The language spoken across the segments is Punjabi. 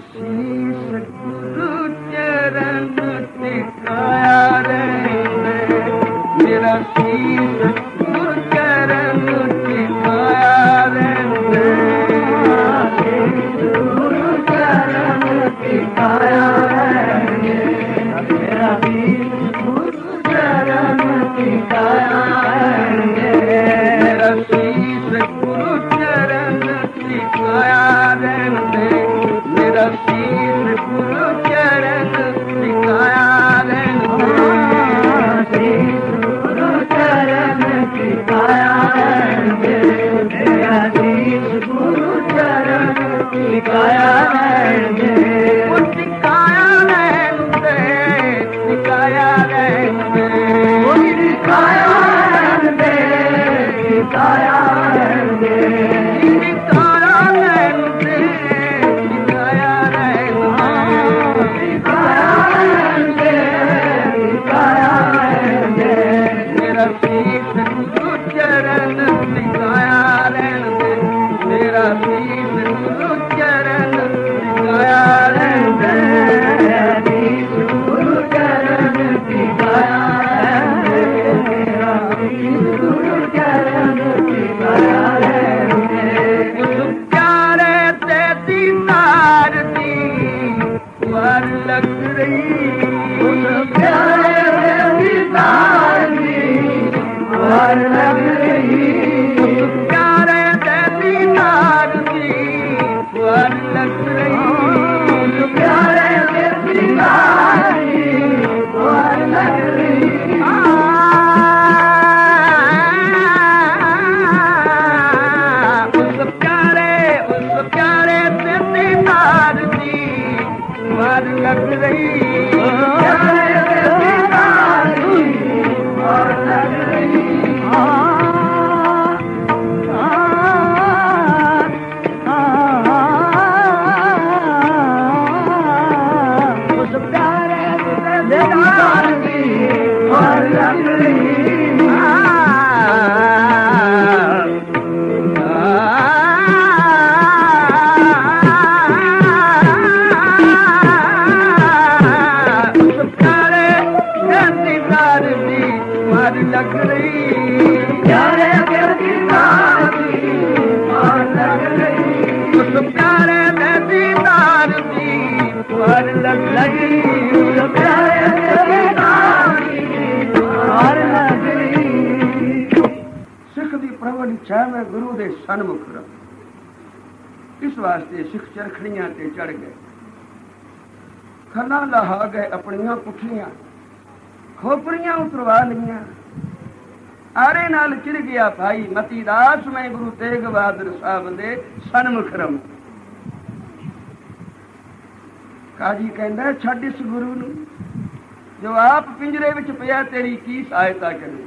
ਸੀਸ ਗੁਰੂ ਵਾਰ ਲੱਗ ਰਹੀ। ਪਿਆਰੇ ਦੇ ਦੀਦਾਰ ਦੀ ਮਾਰ ਲੱਗ ਰਹੀ। ਉਸ ਪਿਆਰੇ ਦੇ ਦੀਦਾਰ ਦੀ ਮਾਰ ਲੱਗ ਰਹੀ। ਉਸ ਪਿਆਰੇ ਦੇ ਦੀਦਾਰ ਦੀ ਮਾਰ ਲੱਗ ਰਹੀ। ਸਿੱਖ ਦੀ ਇੱਛਾ ਮੈਂ ਗੁਰੂ ਦੇ ਸਨਮੁਖ ਰਾਂ ਇਸ ਵਾਸਤੇ ਸਿੱਖ ਚਰਖੜੀਆਂ ਤੇ ਚੜ ਗਏ। ਖੰਨਾ ਲਹਾ ਗਏ ਆਪਣੀਆਂ ਪੁੱਠੀਆਂ। ਖੋਪਰੀਆਂ ਉਤਰਵਾ ਲਈਆਂ। ਆਰੇ ਨਾਲ ਚਿੜ ਗਿਆ ਭਾਈ, ਮਤੀ ਦਾਸ ਮੈਂ ਗੁਰੂ ਤੇਗ ਬਹਾਦਰ ਸਾਹਿਬ ਦੇ ਸਨਮੁਖ ਰਮ ਕਾਜੀ ਕਹਿੰਦਾ, ਛੱਡ ਇਸ ਗੁਰੂ ਨੂੰ, ਜੋ ਆਪ ਪਿੰਜਰੇ ਵਿੱਚ ਪਿਆ, ਤੇਰੀ ਕੀ ਸਹਾਇਤਾ ਕਰੂ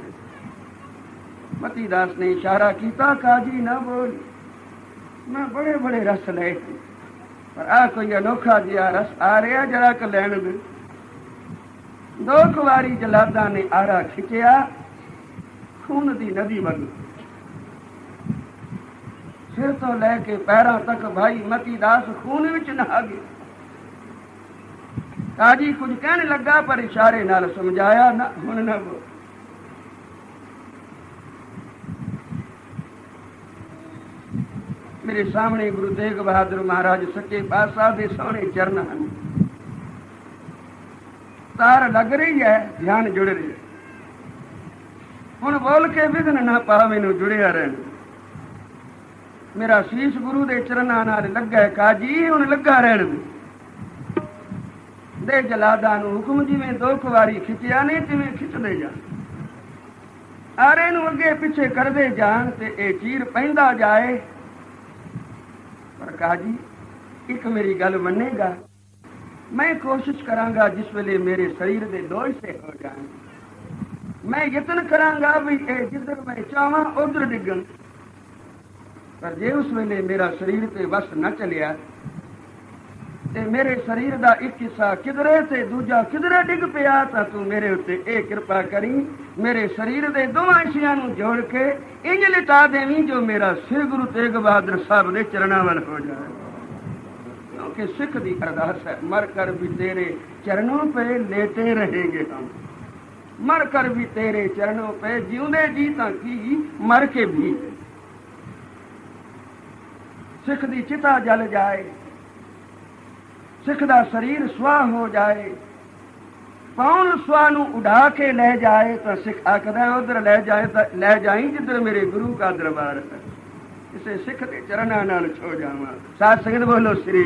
ਮਤੀ ਦਾਸ ਨੇ ਇਸ਼ਾਰਾ ਕੀਤਾ, ਕਾਜੀ ਨਾ ਬੋਲ। ਮੈਂ ਬੜੇ ਬੜੇ ਰਸ ਲਏ ਪਰ ਆ ਕੋਈ ਅਨੋਖਾ ਜਿਹਾ ਰਸ ਆ ਰਿਹਾ, ਜਰਾ ਕ ਲੈਣ ਦੇ। ਦੋ ਕੁ ਵਾਰੀ ਜਲਾਦਾਂ ਨੇ ਆਰਾ ਖਿੱਚਿਆ, ਖੂਨ ਦੀ ਨਦੀ ਬਣ ਸਿਰ ਤੋਂ ਲੈ ਕੇ ਪੈਰਾਂ ਤੱਕ ਭਾਈ ਮਤੀ ਦਾਸ ਖੂਨ ਵਿੱਚ ਨਹਾ ਗਿਆ ਕਾਜੀ ਕੁਝ ਕਹਿਣ ਲੱਗਾ, ਪਰ ਇਸ਼ਾਰੇ ਨਾਲ ਸਮਝਾਇਆ, ਨਾ, ਹੁਣ ਨਾ ਬੋਲ। ਮੇਰੇ ਸਾਹਮਣੇ ਗੁਰੂ ਤੇਗ ਬਹਾਦਰ ਮਹਾਰਾਜ ਸੱਚੇ ਪਾਤਸ਼ਾਹ ਦੇ ਸੋਹਣੇ ਚਰਨ ਹਨ। ਤਾਰ ਲੱਗ ਰਹੀ ਹੈ ਧਿਆਨ ਜੁੜ ਰਹੀ ਹੈ। ਹੁਣ ਬੋਲ ਕੇ ਵਿਘਨ ਨਾ ਪਾਵੇ ਨੂੰ ਜੁੜਿਆ ਰਹਿਣ ਮੇਰਾ ਸੀਸ ਗੁਰੂ ਦੇ ਚਰਨਾਂ ਨਾਲ ਲੱਗਾ ਕਾਜੀ, ਹੁਣ ਲੱਗਾ ਰਹਿਣ ਦੇ। ਦੇ ਜਲਾਦਾਂ ਨੂੰ ਹੁਕਮ ਜਿਵੇਂ ਦੋ ਵਾਰੀ ਖਿੱਚਿਆ ਨਹੀਂ, ਤਿਵੇਂ ਖਿੱਚਦੇ ਜਾ ਆਰੇ ਨੂੰ ਅੱਗੇ ਪਿੱਛੇ ਕਰਦੇ ਜਾਣ ਤੇ ਇਹ ਚੀਰ ਪੈਂਦਾ ਜਾਏ। ਪਰ ਕਾਜੀ, ਇੱਕ ਮੇਰੀ ਗੱਲ ਮੰਨੇਗਾ। ਮੈਂ ਕੋਸ਼ਿਸ਼ ਕਰਾਂਗਾ ਜਿਸ ਵੇਲੇ ਮੇਰੇ ਸਰੀਰ ਦੇ ਦੋ ਹਿੱਸੇ ਹੋ ਜਾਣ। ਮੈਂ ਯਤਨ ਕਰਾਂਗਾ ਵੀ ਇਹ ਜਿੱਧਰ ਮੈਂ ਚਾਹਾਂ, ਉਧਰ ਡਿੱਗਣ। ਪਰ ਜੇ ਉਸ ਵੇਲੇ ਮੇਰਾ ਸਰੀਰ ਤੇ ਵਸ ਨਾ ਚੱਲਿਆ, ਤੇ ਮੇਰੇ ਸਰੀਰ ਦਾ ਇੱਕ ਹਿੱਸਾ ਕਿਧਰੇ ਤੇ ਦੂਜਾ ਕਿਧਰੇ ਡਿੱਗ ਪਿਆ, ਤਾਂ ਤੂੰ ਮੇਰੇ ਉੱਤੇ ਇਹ ਕਿਰਪਾ ਕਰੀ, ਮੇਰੇ ਸਰੀਰ ਦੇ ਦੋਵਾਂ ਹਿੱਸਿਆਂ ਨੂੰ ਜੋੜ ਕੇ, ਇੰਜ ਲਿਟਾ ਦੇਵੀਂ ਜੋ ਮੇਰਾ ਸ੍ਰੀ ਗੁਰੂ ਤੇਗ ਬਹਾਦਰ ਸਾਹਿਬ ਦੇ ਚਰਨਾਂ ਵੱਲ ਹੋ ਜਾਏ ਕਿ ਸਿੱਖ ਦੀ ਅਰਦਾਸ ਹੈ। ਮਰ ਕਰ ਵੀ ਤੇਰੇ ਚਰਨੋਂ ਪਏ ਲੇਟੇ ਰਹੇਗੇ ਹਮ। ਮਰ ਕਰ ਵੀ ਤੇਰੇ ਚਰਨੋਂ ਪਏ, ਜਿਉਂਦੇ ਜੀ ਤਾਂ ਕੀ ਮਰ ਕੇ ਵੀ। ਸਿੱਖ ਦੀ ਚਿਤਾ ਜਲ ਜਾਏ, ਸਿੱਖ ਦਾ ਸਰੀਰ ਸੁਆਹ ਹੋ ਜਾਏ। ਪੌਣ ਸੁਆਹ ਨੂੰ ਉਡਾ ਕੇ ਲੈ ਜਾਏ ਤਾਂ ਸਿੱਖ ਆਖਦਾ ਉਧਰ ਲੈ ਜਾਏ ਤਾਂ ਲੈ ਜਾਈ ਜਿੱਧਰ ਮੇਰੇ ਗੁਰੂ ਦਾ ਦਰਬਾਰ ਹੈ। ਕਿਸੇ ਸਿੱਖ ਦੇ ਚਰਨਾਂ ਨਾਲ ਛੋ ਜਾਵਾਂ। ਸਾਧ ਸੰਗਤ ਬੋਲੋ ਸ੍ਰੀ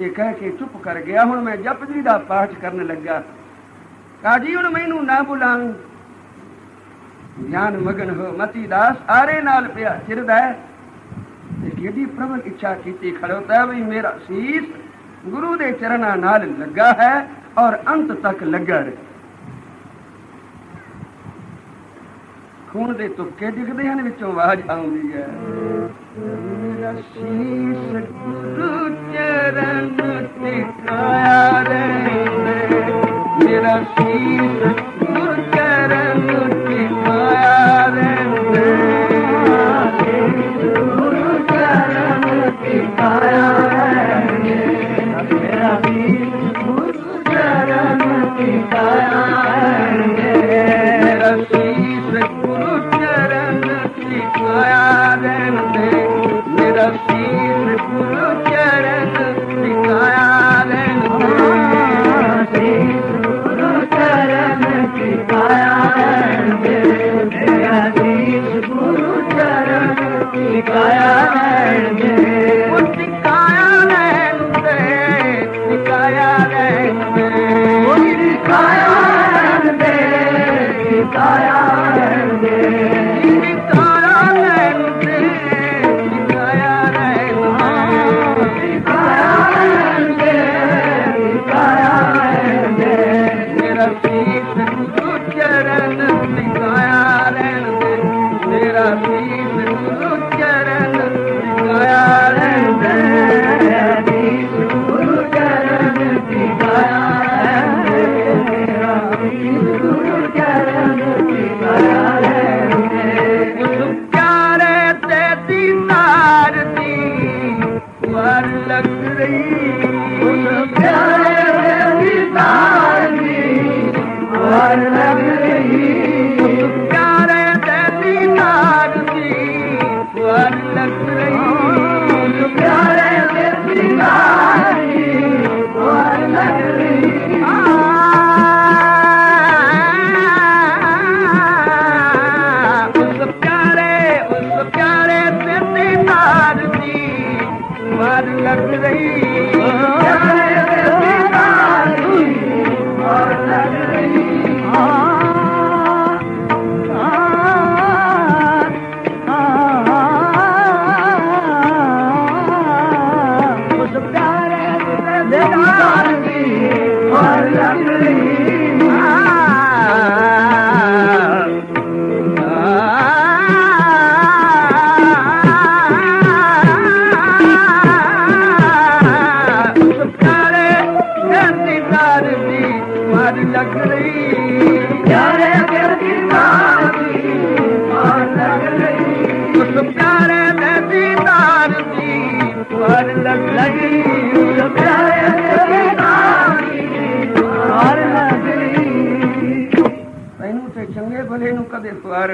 ਇਹ ਕਹਿ ਕੇ ਚੁੱਪ ਕਰ ਗਿਆ। ਹੁਣ ਮੈਂ ਜਪ ਜੀ ਦਾ ਪਾਠ ਕਰਨ ਲੱਗਾ। ਕਾਜੀ, ਹੁਣ ਮੈਨੂੰ ਨਾ ਬੁਲਾਉਂ ਗਿਆਨ ਮਗਨ ਹੋ ਮਤੀ ਦਾਸ, ਆਰੇ ਨਾਲ ਪਿਆ ਚਿਰਦਾ ਤੇ ਕਿਹਦੀ ਪ੍ਰਬਲ ਇੱਛਾ ਕੀਤੀ ਖੜੋਤਾ ਵੀ ਮੇਰਾ ਸੀਸ ਗੁਰੂ ਦੇ ਚਰਨਾਂ ਨਾਲ ਲੱਗਾ ਹੈ ਔਰ ਅੰਤ ਤੱਕ ਲੱਗਾ ਰਹੇ। ਖੂਨ ਦੇ ਤੁਪਕੇ ਦਿਖਦੇ ਹਨ, ਵਿੱਚੋਂ ਆਵਾਜ਼ ਆਉਂਦੀ ਹੈ। ਮੇਰਾ ਸੀਸ ਗੁਰੂ ਚਰਨ ਟਿਕਾਇਆ ਰਹੇ ਮੇਰਾ ਸੀਸ ਟਿਕਾਇਆ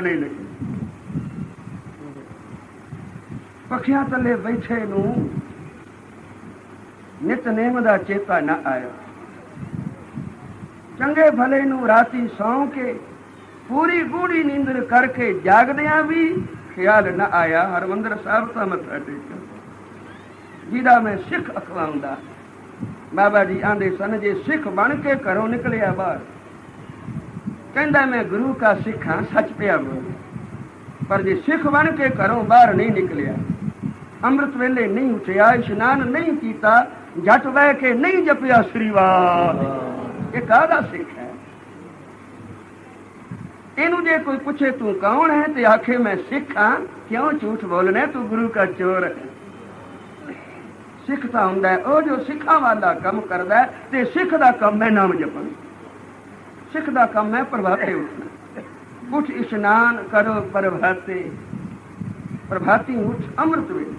ਕਦੇ ਸਵਾਰ ਨਹੀਂ। ਪੱਖਿਆਂ ਥੱਲੇ ਬੈਠੇ ਨੂੰ ਨਿਤਨੇਮ ਦਾ ਚੇਤਾ ਨਾ ਆਇਆ। ਚੰਗੇ ਭਲੇ ਨੂੰ ਰਾਤੀ ਸੌਂ ਕੇ ਪੂਰੀ ਗੂੜੀ ਨੀਂਦਰ ਕਰਕੇ ਜਾਗਦਿਆਂ ਵੀ ਖਿਆਲ ਨਾ ਆਇਆ। ਹਰਮੰਦਰ ਸਾਹਿਬ ਤਾਂ ਮੱਥਾ ਟੇਕਿਆ। ਜਿਹਦਾ ਮੈਂ ਸਿੱਖ ਅਖਵਾਉਂਦਾ। ਬਾਬਾ ਜੀ ਆਂਦੇ ਸਨ, ਜੇ ਸਿੱਖ ਬਣ ਕੇ ਘਰੋਂ ਨਿਕਲਿਆ ਬਾਹਰ ਕਹਿੰਦਾ ਮੈਂ ਗੁਰੂ ਕਾ ਸਿੱਖ ਹਾਂ ਸੱਚ ਪਿਆ ਬੋਲ। ਪਰ ਜੇ ਸਿੱਖ ਬਣ ਕੇ ਘਰੋਂ ਬਾਹਰ ਨਹੀਂ ਨਿਕਲਿਆ ਅੰਮ੍ਰਿਤ ਵੇਲੇ ਨਹੀਂ ਉਠਿਆ ਇਸ਼ਨਾਨ ਨਹੀਂ ਕੀਤਾ ਜੱਟ ਬਹਿ ਕੇ ਨਹੀਂ ਜਪਿਆ ਸ੍ਰੀ ਵਾਹਿਗੁਰੂ ਇਹ ਕਾਹਦਾ ਸਿੱਖ ਹੈ? ਇਹਨੂੰ ਜੇ ਕੋਈ ਪੁੱਛੇ ਤੂੰ ਕੌਣ ਹੈ? ਤੇ ਆਖੇ ਮੈਂ ਸਿੱਖ ਹਾਂ। ਕਿਉਂ ਝੂਠ ਬੋਲਣਾ? ਤੂੰ ਗੁਰੂ ਦਾ ਚੋਰ ਹੈ। ਸਿੱਖ ਤਾਂ ਹੁੰਦਾ ਉਹ ਜੋ ਸਿੱਖਾਂ ਵਾਲਾ ਕੰਮ ਕਰਦਾ ਤੇ ਸਿੱਖ ਦਾ ਕੰਮ ਹੈ ਨਾਮ ਜਪਣਾ। ਸਿੱਖ ਦਾ ਕੰਮ ਹੈ ਪ੍ਰਭਾਤੇ ਉੱਠਣਾ। ਉੱਠ ਇਸ਼ਨਾਨ ਕਰੋ ਪ੍ਰਭਾਤੇ। ਪ੍ਰਭਾਤੀ ਉੱਠ ਅੰਮ੍ਰਿਤ ਵੇਲੇ।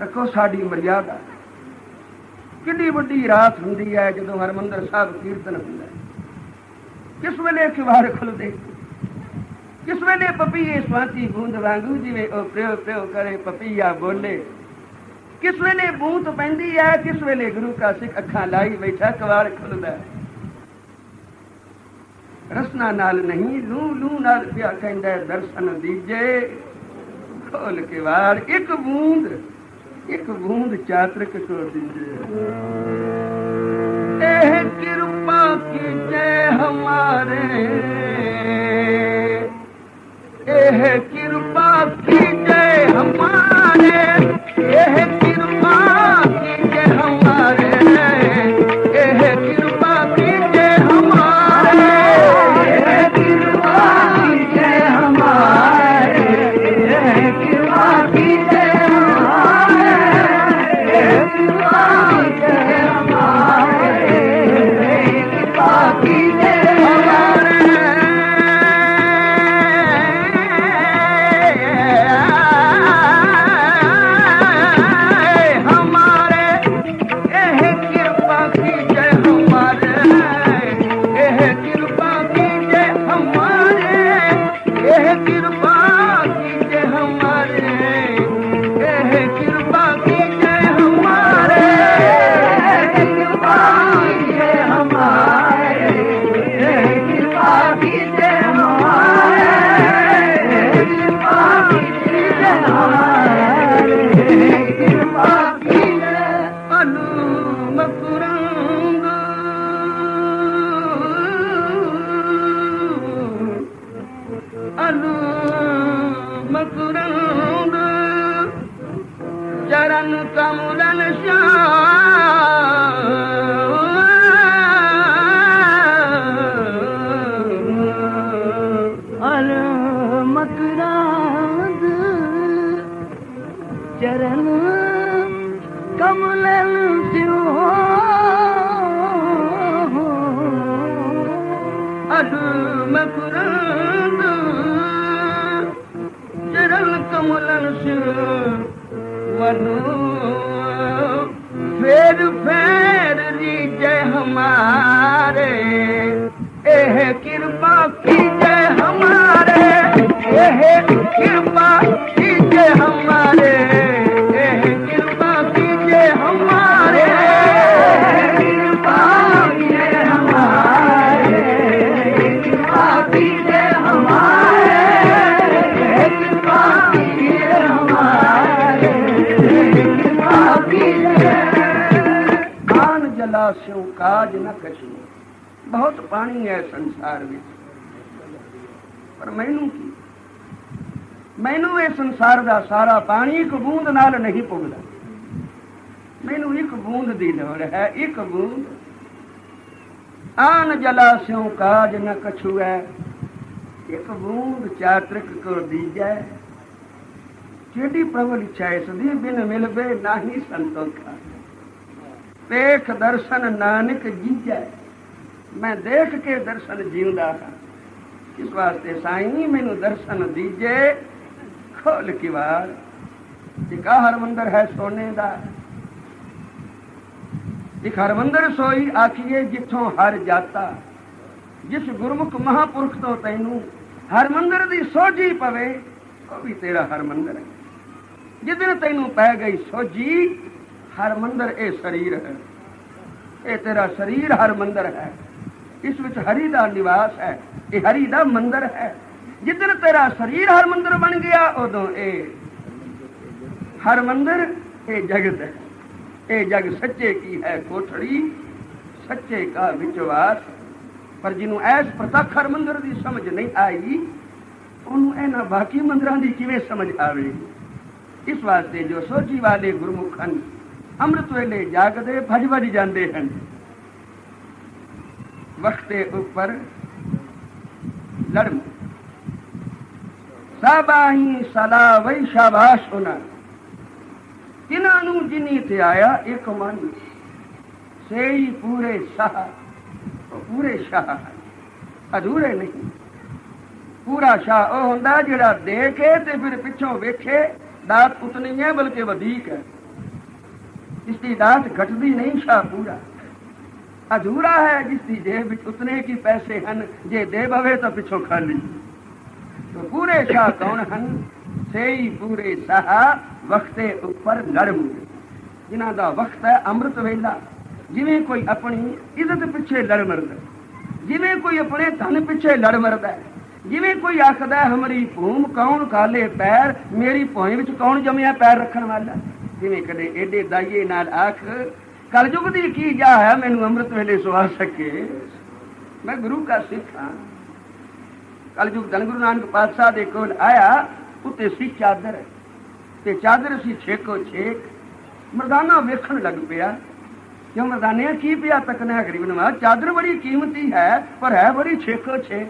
ਰੱਖੋ ਸਾਡੀ ਮਰਿਆਦਾ। ਕਿੰਨੀ ਵੱਡੀ ਰਾਤ ਹੁੰਦੀ ਹੈ ਜਦੋਂ ਹਰਮੰਦਰ ਸਾਹਿਬ ਕੀਰਤਨ ਹੁੰਦਾ ਹੈ। ਕਿਸ ਵੇਲੇ ਕਿਵਾੜ ਖੁੱਲਦੇ ਕਿਸ ਵੇਲੇ ਪਪੀਏ ਸਵਾਤੀ ਬੂੰਦ ਵਾਂਗੂ ਜਿਵੇਂ ਉਹ ਪ੍ਰਯੋ ਪ੍ਰਯੋ ਕਰੇ ਪਪੀਆ ਬੋਲੇ। ਕਿਸ ਵੇਲੇ ਬੂੰਦ ਪੈਂਦੀ ਹੈ, ਕਿਸ ਵੇਲੇ ਗੁਰੂ ਕਾ ਸਿੱਖ ਅੱਖਾਂ ਲਾਈ ਬੈਠਾ ਕਵਾੜ ਖੁੱਲਦਾ ਹੈ। ਰਸਨਾ ਨਾਲ ਨਹੀਂ, ਲੂ ਲੂ ਨਾਲ ਪਿਆ ਕਹਿੰਦਾ ਦਰਸ਼ਨ ਦੀਜੇ। ਖੋਲ ਕੇ ਵਾਰ, ਇੱਕ ਬੂੰਦ ਇੱਕ ਬੂੰਦ ਚਾਤਰਕ ਕੋ ਦੀਜੇ ਇਹ ਕਿਰਪਾ ਕੀਜੇ ਹਮਾਰੇ। ਇਹ ਕਿਰਪਾ ਕੀਜੇ ਹਮਾਰੇ। ਇਹ पाके Peter. ਸਿਉ ਕਾਜ ਨ ਕਛੂ। ਬਹੁਤ ਪਾਣੀ ਹੈ ਸੰਸਾਰ ਵਿੱਚ। ਪਰ ਮੈਨੂੰ ਕੀ? ਮੈਨੂੰ ਇਹ ਸੰਸਾਰ ਦਾ ਸਾਰਾ ਪਾਣੀ ਇੱਕ ਬੂੰਦ ਨਾਲ ਨਹੀਂ ਪੁੱਗਦਾ। ਮੈਨੂੰ ਇੱਕ ਬੂੰਦ ਦੀ ਲੋੜ ਹੈ, ਇੱਕ ਬੂੰਦ। ਆਨ ਜਲਾ ਸਿਉ ਕਾਜ ਨ ਕਛੂ ਹੈ ਇੱਕ ਬੂੰਦ ਚਾਤ੍ਰਿਕ ਕੋ ਦੀਜੈ ਜਿਹੜੀ ਪ੍ਰਭੂ ਇੱਛਾ ਇਸ ਬਿਨ ਮਿਲਵੇ ਨਾਹੀ ਸੰਤੋਖਾ। ਦੇਖ ਦਰਸ਼ਨ ਨਾਨਕ ਜੀਜੈ। ਮੈਂ ਦੇਖ ਕੇ ਦਰਸ਼ਨ ਜਿਉਂਦਾ ਹਾਂ ਇਸ ਵਾਸਤੇ ਸਾਈਂ ਮੈਨੂੰ ਦਰਸ਼ਨ ਦੀਜੇ, ਖੋਲ ਕੇ ਵਾਰ। ਇੱਕ ਆਹ ਹਰਮੰਦਰ ਹੈ ਸੋਨੇ ਦਾ। ਇੱਕ ਹਰਮੰਦਰ ਸੋਈ ਆਖੀਏ ਜਿੱਥੋਂ ਹਰ ਜਾਤਾ। ਜਿਸ ਗੁਰਮੁਖ ਮਹਾਪੁਰਖ ਤੋਂ ਤੈਨੂੰ ਹਰਮੰਦਰ ਦੀ ਸੋਝੀ ਪਵੇ, ਉਹ ਵੀ ਤੇਰਾ ਹਰਮੰਦਰ ਹੈ। ਜਿੱਦਨ ਤੈਨੂੰ ਪੈ ਗਈ ਸੋਝੀ ਹਰ ਮੰਦਰ ਇਹ ਸਰੀਰ ਹੈ। ਇਹ ਤੇਰਾ ਸਰੀਰ ਹਰ ਮੰਦਰ ਹੈ। ਇਸ ਵਿੱਚ ਹਰੀ ਦਾ ਨਿਵਾਸ ਹੈ। ਇਹ ਹਰੀ ਦਾ ਮੰਦਰ ਹੈ। ਜਿੱਦਨ ਤੇਰਾ ਸਰੀਰ ਹਰ ਮੰਦਰ ਬਣ ਗਿਆ, ਉਦੋਂ ਇਹ ਹਰ ਮੰਦਰ, ਇਹ ਜਗਤ ਹੈ। ਇਹ ਜਗ ਸੱਚੇ ਕੀ ਹੈ ਕੋਠੜੀ, ਸੱਚੇ ਕਾ ਵਿਚਵਾਸ। ਪਰ ਜਿਹਨੂੰ ਐਸ ਪ੍ਰਤੱਖ ਹਰ ਮੰਦਰ ਦੀ ਸਮਝ ਨਹੀਂ ਆਈ, ਉਹਨੂੰ ਇਹਨਾਂ ਬਾਕੀ ਮੰਦਰਾਂ ਦੀ ਕਿਵੇਂ ਸਮਝ ਆਵੇ? ਇਸ ਵਾਸਤੇ ਜੋ ਸੋਚੀ ਵਾਲੇ ਗੁਰਮੁਖ ਹਨ ਅੰਮ੍ਰਿਤ ਵੇਲੇ ਜਾਗਦੇ ਭਜ ਭਜ ਜਾਂਦੇ ਹਨ। ਵਖਤੇ ਉੱਪਰ ਲੜਮ। ਸਾਬਾਹੀ ਸਲਾ ਵਈ ਸ਼ਾਬਾਸ਼ ਉਹਨਾਂ। ਜਿਨ੍ਹਾਂ ਨੂੰ ਜਿਨੀ ਤੇ ਆਇਆ ਇੱਕ ਮਨ। ਸੇਈ ਪੂਰੇ ਸ਼ਾਹ ਪੂਰੇ ਸ਼ਾਹ। ਅਧੂਰੇ ਨਹੀਂ। ਪੂਰਾ ਸ਼ਾਹ ਉਹ ਹੁੰਦਾ ਜਿਹੜਾ ਦੇ ਕੇ ਤੇ ਫਿਰ ਪਿੱਛੋਂ ਵੇਖੇ। ਦਾਤ ਉਤਨੀ ਹੈ, ਬਲਕਿ ਵਧੇਕ ਹੈ। ਇਸ ਦੀ ਦਾਤ ਘਟਦੀ ਨਹੀਂ, ਸ਼ਾਹ ਪੂਰਾ। ਅਧੂਰਾ ਹੈ ਜਿਸ ਦੀ ਜੇਬ ਵਿੱਚ ਉਤਨੇ ਕੀ ਪੈਸੇ ਹਨ, ਜੇ ਦੇ ਬਵੇ ਤਾਂ ਪਿੱਛੋਂ ਖਾਲੀ। ਤੋ ਪੂਰੇ ਸ਼ਾਹ ਕੌਣ ਹਨ? ਸੇਈ ਪੂਰੇ ਸਾਹ ਵਕਤੇ ਉੱਪਰ ਲੜ ਜਿਨ੍ਹਾਂ ਦਾ ਵਕਤ ਹੈ ਅੰਮ੍ਰਿਤ ਵੇਲਾ। ਜਿਵੇਂ ਕੋਈ ਆਪਣੀ ਇੱਜ਼ਤ ਪਿੱਛੇ ਲੜ ਮਰਦਾ ਜਿਵੇਂ ਕੋਈ ਆਪਣੇ ਧਨ ਪਿੱਛੇ ਲੜ ਮਰਦਾ ਜਿਵੇਂ ਕੋਈ ਆਖਦਾ ਹਮਰੀ ਭੂਮ ਕੌਣ ਕਾਲੇ ਪੈਰ, ਮੇਰੀ ਭੂਮੀ ਵਿੱਚ ਕੌਣ ਜੰਮਿਆ ਪੈਰ ਰੱਖਣ ਵਾਲਾ ਜਿਵੇਂ ਕਦੇ ਏਡੇ ਦਾਈਏ ਨਾਲ ਆਖ ਕਲਯੁਗ ਦੀ ਕੀ ਜਾ ਹੈ? ਮੈਨੂੰ ਅੰਮ੍ਰਿਤ ਵੇਲੇ ਸਵਾ ਸਕੇ। ਮੈਂ ਗੁਰੂ ਦਾ ਸਿੱਖ। ਹਾਂ ਕਲਯੁਗ ਧੰਨ ਗੁਰੂ ਨਾਨਕ ਪਾਤਸ਼ਾਹ ਦੇ ਕੋਲ ਆਇਆ, ਉੱਤੇ ਸੀ ਚਾਦਰ। ਤੇ ਚਾਦਰ ਸੀ ਛੇਕੋ ਛੇਕ। ਮਰਦਾਨਾ ਵੇਖਣ ਲੱਗ ਪਿਆ। ਕਿਉਂ ਮਰਦਾਨੇ, ਕੀ ਪਿਆ ਤੱਕਣਾ ਗਰੀਬ ਨਵਾਜ਼ ਚਾਦਰ ਬੜੀ ਕੀਮਤੀ ਹੈ, ਪਰ ਹੈ ਬੜੀ ਛੇਕੋ ਛੇਕ।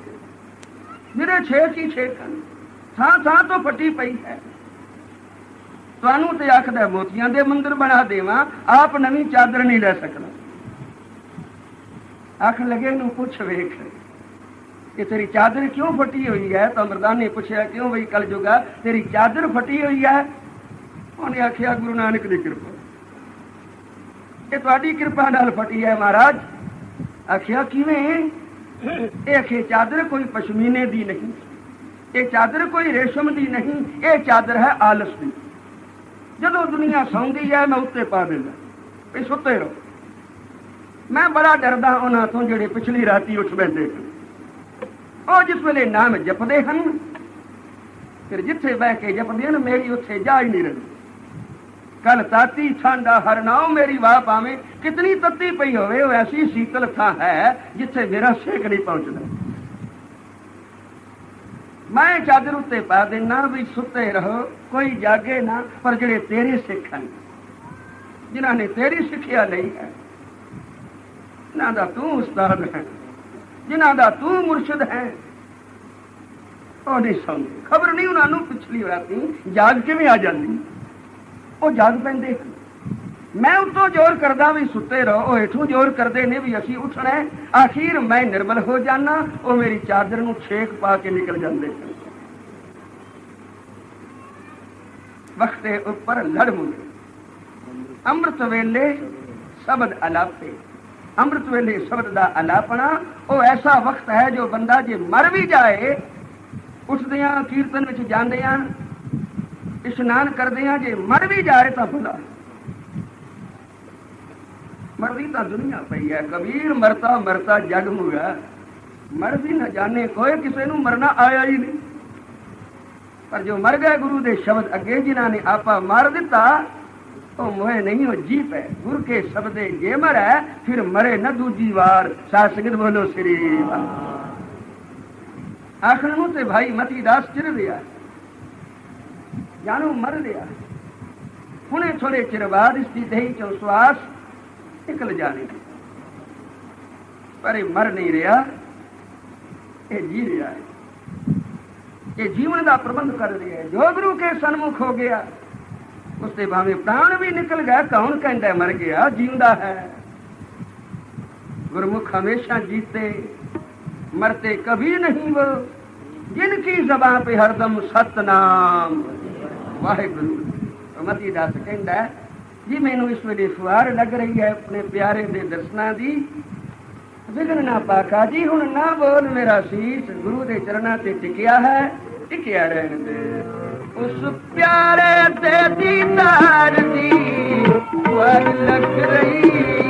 ਮੇਰੇ ਛੇਕ ਹੀ ਛੇਕ ਹਨ ਥਾਂ ਥਾਂ ਤੋਂ ਫੱਟੀ ਪਈ ਹੈ। ਤੁਹਾਨੂੰ ਤੇ ਆਖਦਾ ਮੋਤੀਆਂ ਦੇ ਮੰਦਰ ਬਣਾ ਦੇਵਾਂ, ਆਪ ਨਵੀਂ ਚਾਦਰ ਨਹੀਂ ਲੈ ਸਕਦਾ ਆਖ ਲੱਗੇ ਨੂੰ ਪੁੱਛ ਵੇਖ। ਕਿ ਤੇਰੀ ਚਾਦਰ ਕਿਉਂ ਫਟੀ ਹੋਈ ਹੈ? ਤਾਂ ਮਰਦਾਨ ਨੇ ਪੁੱਛਿਆ, ਕਿਉਂ ਬਈ ਕਲ ਜੁਗਾ ਤੇਰੀ ਚਾਦਰ ਫਟੀ ਹੋਈ ਹੈ? ਉਹਨੇ ਆਖਿਆ, ਗੁਰੂ ਨਾਨਕ ਦੀ ਕਿਰਪਾ। ਇਹ ਤੁਹਾਡੀ ਕਿਰਪਾ ਨਾਲ ਫਟੀ ਹੈ, ਮਹਾਰਾਜ। ਆਖਿਆ, ਕਿਵੇਂ? ਇਹ ਆਖੇ, ਚਾਦਰ ਕੋਈ ਪਸ਼ਮੀਨੇ ਦੀ ਨਹੀਂ, ਇਹ ਚਾਦਰ ਕੋਈ ਰੇਸ਼ਮ ਦੀ ਨਹੀਂ, ਇਹ ਚਾਦਰ ਹੈ ਆਲਸ ਦੀ। ਜਦੋਂ ਦੁਨੀਆ ਸੌਂਦੀ ਹੈ ਮੈਂ ਉੱਤੇ ਪਾ ਦਿੰਦਾ। ਵੀ ਸੁੱਤੇ ਰਹੋ। ਮੈਂ ਬੜਾ ਡਰਦਾ ਉਹਨਾਂ ਤੋਂ ਜਿਹੜੇ ਪਿਛਲੀ ਰਾਤੀ ਉੱਠ ਬੈਠੇ ਉਹ ਜਿਸ ਵੇਲੇ ਨਾਮ ਜਪਦੇ ਹਨ, ਫਿਰ ਜਿੱਥੇ ਬਹਿ ਕੇ ਜਪਦੇ ਹਨ, ਮੇਰੀ ਉੱਥੇ ਜਾ ਹੀ ਨਹੀਂ ਰਹੀ। ਕਲ ਤਾਤੀ ਠੰਡਾ ਹਰ ਨਾਉ ਮੇਰੀ ਵਾਹ ਪਾਵੇਂ ਕਿਤਨੀ ਤੱਤੀ ਪਈ ਹੋਵੇ, ਉਹ ਐਸੀ ਸੀਤਲ ਥਾਂ ਹੈ ਜਿੱਥੇ ਮੇਰਾ ਸੇਕ ਨਹੀਂ ਪਹੁੰਚਦਾ। ਮੈਂ ਚਾਦਰ ਉੱਤੇ ਪਾ ਦੇਣਾ ਵੀ ਸੁੱਤੇ ਰਹੋ, ਕੋਈ ਜਾਗੇ ਨਾ, ਪਰ ਜਿਹੜੇ ਤੇਰੇ ਸਿੱਖ ਹਨ, ਜਿਨ੍ਹਾਂ ਨੇ ਤੇਰੀ ਸਿੱਖਿਆ ਲਈ ਹੈ, ਜਿਨ੍ਹਾਂ ਦਾ ਤੂੰ ਉਸਤਾਦ ਹੈ, ਜਿਨ੍ਹਾਂ ਦਾ ਤੂੰ ਮੁਰਸ਼ਿਦ ਹੈ, ਉਹ ਨਹੀਂ ਸੌਂਦੇ ਖਬਰ ਨਹੀਂ ਉਹਨਾਂ ਨੂੰ ਪਿਛਲੀ ਰਾਤੀ ਜਾਗ ਕਿਵੇਂ ਆ ਜਾਂਦੀ? ਉਹ ਜਾਗ ਪੈਂਦੇ ਹਨ। ਮੈਂ ਉਤੋਂ ਜ਼ੋਰ ਕਰਦਾ ਵੀ ਸੁੱਤੇ ਰਹੋ, ਉਹ ਹੇਠੋਂ ਜ਼ੋਰ ਕਰਦੇ ਨੇ ਵੀ ਅਸੀਂ ਉੱਠਣਾ ਹੈ। ਆਖੀਰ ਮੈਂ ਨਿਰਮਲ ਹੋ ਜਾਣਾ ਉਹ ਮੇਰੀ ਚਾਦਰ ਨੂੰ ਛੇਕ ਪਾ ਕੇ ਨਿਕਲ ਜਾਂਦੇ ਹਨ ਵਕਤੇ ਉੱਪਰ ਲੜ ਮੁੰਡੇ। ਅੰਮ੍ਰਿਤ ਵੇਲੇ ਸ਼ਬਦ ਅਲਾਪੇ। ਅੰਮ੍ਰਿਤ ਵੇਲੇ ਸ਼ਬਦ ਦਾ ਅਲਾਪਣਾ, ਉਹ ਐਸਾ ਵਕਤ ਹੈ ਜੋ ਬੰਦਾ ਜੇ ਮਰ ਵੀ ਜਾਏ ਉੱਠਦੇ ਉੱਠਦਿਆਂ ਕੀਰਤਨ ਵਿੱਚ ਜਾਂਦੇ ਜਾਂਦਿਆਂ ਇਸ਼ਨਾਨ ਕਰਦੇ ਕਰਦਿਆਂ ਜੇ ਮਰ ਵੀ ਜਾਏ ਤਾਂ ਭਲਾ ਮਰਦੀ ਤਾਂ ਦੁਨੀਆ ਪਈ ਹੈ। ਕਬੀਰ ਮਰਤਾ ਮਰਤਾ ਜਗ ਮੁਗਾ ਮਰ ਨਾ ਜਾਣੇ, ਕੋਈ ਕਿਸੇ ਨੂੰ ਮਰਨਾ ਆਇਆ ਹੀ ਨਹੀਂ। ਪਰ ਜੋ ਮਰ ਗਏ, ਗੁਰੂ ਦੇ ਸ਼ਬਦ ਅੱਗੇ ਜਿਨ੍ਹਾਂ ਨੇ ਆਪਾ ਮਾਰ ਦਿੱਤਾ, ਉਹ ਮੋਏ ਨਹੀਂ, ਉਹ ਜੀਪ ਹੈ। ਗੁਰ ਕੇ ਸ਼ਬਦੇ ਜੇ ਮਰੈ ਫਿਰ ਮਰੇ ਨਾ ਦੂਜੀ ਵਾਰ। ਸਾਧ ਸੰਗਤ ਬੋਲੋ, ਸ੍ਰੀ ਆਖਣ ਨੂੰ ਤੇ ਭਾਈ ਮਤੀ ਦਾਸ ਚਿਰ ਰਿਹਾ। ਜਾਨੂ ਮਰ ਰਿਹਾ। ਹੁਣੇ ਥੋੜੇ ਚਿਰ ਬਾਅਦ ਇਸ ਦੀ ਦੇਹੀ ਚੋਂ ਸਵਾਸ ਨਿਕਲ ਜਾਣਗੇ ਪਰ ਇਹ ਮਰ ਨਹੀਂ ਰਿਹਾ, ਇਹ ਜੀ ਰਿਹਾ ਹੈ। ਇਹ ਜੀਵਨ ਦਾ ਪ੍ਰਬੰਧ ਕਰ ਰਿਹਾ ਹੈ। ਜੋ ਗੁਰੂ ਕੇ ਸਨਮੁਖ ਹੋ ਗਿਆ ਉਸ ਤੇ ਭਾਵੇਂ ਪ੍ਰਾਣ ਵੀ ਨਿਕਲ ਗਿਆ ਕੌਣ ਕਹਿੰਦਾ ਮਰ ਗਿਆ, ਜਿਉਂਦਾ ਹੈ। ਗੁਰਮੁਖ ਹਮੇਸ਼ਾ ਜੀਤੇ, ਮਰਤੇ ਕਭੀ ਨਹੀਂ ਵੋ। ਜਿਨ ਕੀ ਜ਼ਬਾਨ ਤੇ ਹਰਦਮ ਸਤਨਾਮ। ਵਾਹਿਗੁਰੂ ਮਤੀ ਦਾਸ ਕਹਿੰਦਾ ਜੀ, ਮੈਨੂੰ ਇਸ ਵੇਲੇ ਫੁਆਰ ਲੱਗ ਰਹੀ ਹੈ ਆਪਣੇ ਪਿਆਰੇ ਦੇ ਦਰਸ਼ਨਾਂ ਦੀ। ਵਿਗਨ ਨਾ ਪਾਕਾ ਜੀ, ਹੁਣ ਨਾ ਬੋਲ ਮੇਰਾ ਸੀਸ। ਗੁਰੂ ਦੇ ਚਰਨਾਂ ਤੇ ਟਿਕਿਆ ਹੈ, ਟਿਕਿਆ ਰਹਿਣ ਦੇ। ਉਸ ਪਿਆਰੇ ਤੇ ਦੀਦਾਰ ਦੀ ਫੁਆਰ ਲੱਗ ਰਹੀ।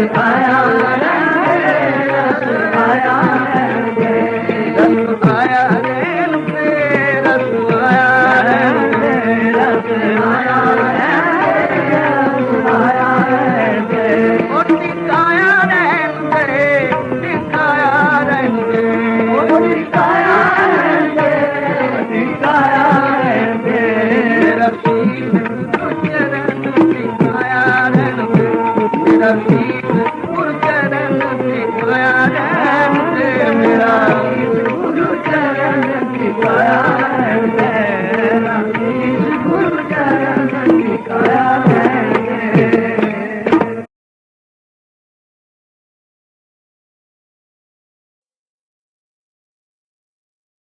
ਦੇ